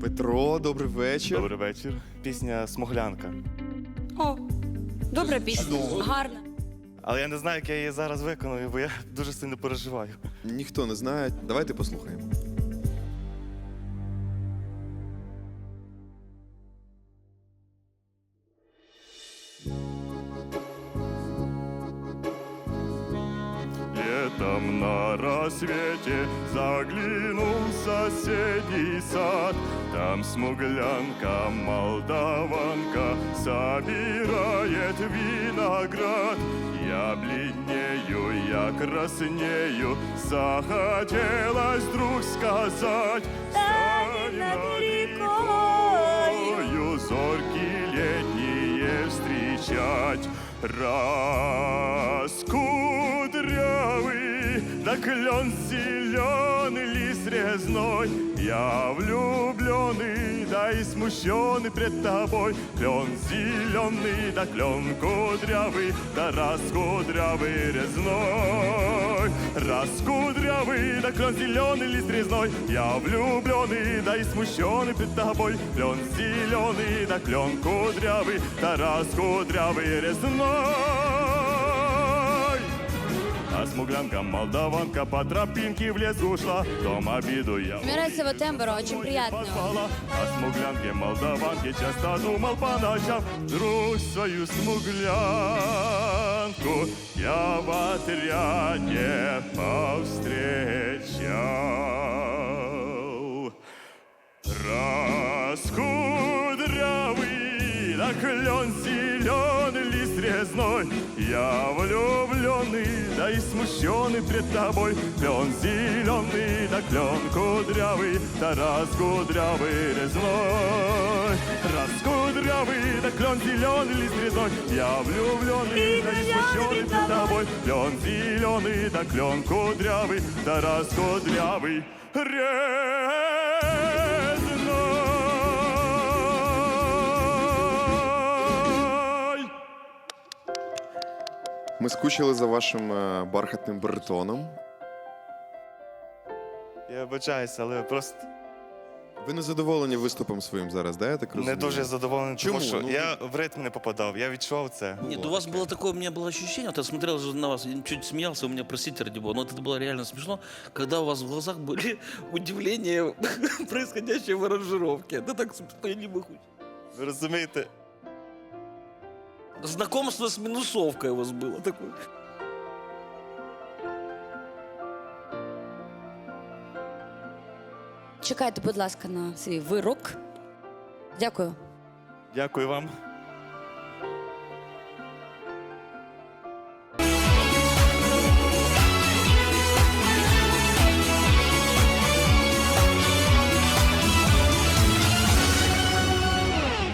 Петро, добрий вечір. Добрий вечір. Пісня Смоглянка. О, добра пісня. Гарна. Але я не знаю, як я її зараз виконую, бо я дуже сильно переживаю. Ніхто не знає. Давайте послухаємо. Летом на рассвете заглянул в соседний сад. Там смуглянка, молдаванка собирает виноград. Я бледнею, я краснею, захотелось вдруг сказать. Стань над рекою зорьки летние встречать. Раскудрявый, да клен зеленый, лист резной. Я влюбленный, да и смущенный пред тобой. Клен зеленый, да клен кудрявый, да раскудрявый резной. Раскудрявый, да клен зеленый, лист резной. Я влюбленный, да и смущенный пред тобой. Клен зеленый, да клен кудрявый, да раскудрявый резной. А смуглянка молдаванка по тропинке в лес ушла, дом обиду я нравится его тембр, очень приятный. он. позвала. О смуглянке молдаванке часто думал по ночам, вдруг свою смуглянку я в отряде повстречал. Раскудрявый, да клен зеленый, резной. Я влюбленный, да и смущенный пред тобой. Клен зеленый, да клен кудрявый, да раскудрявый резной. Раскудрявый, да клен зеленый, лист резной. Я влюбленный, да и смущенный пред тобой. Клен зеленый, да клен кудрявый, да раскудрявый резной. Ми скучили за вашим е, бархатним баритоном. Я вибачаюся, але просто Ви не задоволені виступом своїм зараз, да? Я так розумію? не дуже задоволений, Чому? тому що Ну, я в ритм не попадав, я відчував це. Нет, у вас было такое, у меня было ощущение, вот я смотрел же на вас, я чуть смеялся, у меня, простите, ради бога, но это было реально смешно, когда у вас в глазах были удивления, происходящее в аранжировке. Это так смешно, я не могу. Ви розумієте? Знакомство с минусовкой у вас было такое. Чекайте, будь ласка, на свій вирок. Дякую. Дякую вам.